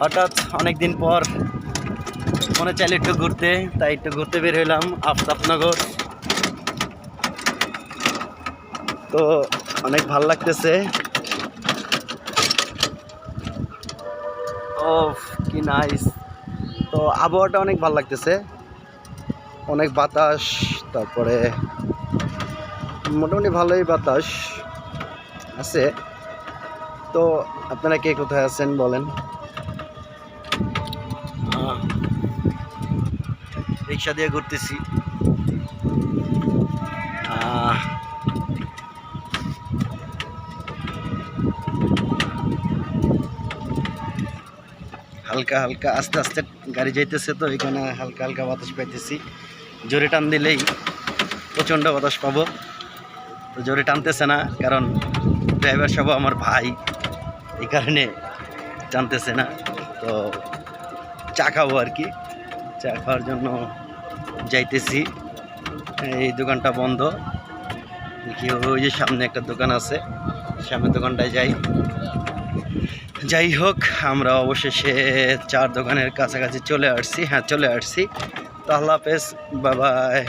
হঠাৎ অনেক দিন পর মনে চাইলে একটু ঘুরতে, তাই একটু ঘুরতে বের হইলাম আফতাবনগর। তো অনেক ভালো লাগতেছে। ও কি নাইস তো আবহাওয়াটা অনেক ভালো লাগতেছে। অনেক বাতাস, তারপরে মোটামুটি ভালোই বাতাস আছে। তো আপনারা কে কোথায় আছেন বলেন। রিক্সা দিয়ে ঘুরতেছি। হালকা হালকা আস্তে আস্তে গাড়ি যাইতেছে তো, এখানে হালকা হালকা বাতাস পাইতেছি। জোরে টান দিলেই প্রচণ্ড বাতাস পাবো। তো জোরে টানতেছে না, কারণ ড্রাইভার সব আমার ভাই এই কারণে জানতেছে না। তো চা খাব আর কি। চা খাওয়ার জন্য যাইতেছি। এই দোকানটা বন্ধ। দেখি ওই যে সামনে একটা দোকান আছে। সামনের দোকানটায় যাই। যাই হোক, আমরা অবশেষে চার দোকানের কাছাকাছি চলে আসছি। হ্যাঁ চলে আসছি। তো আল্লাহ হাফেজ বাবাই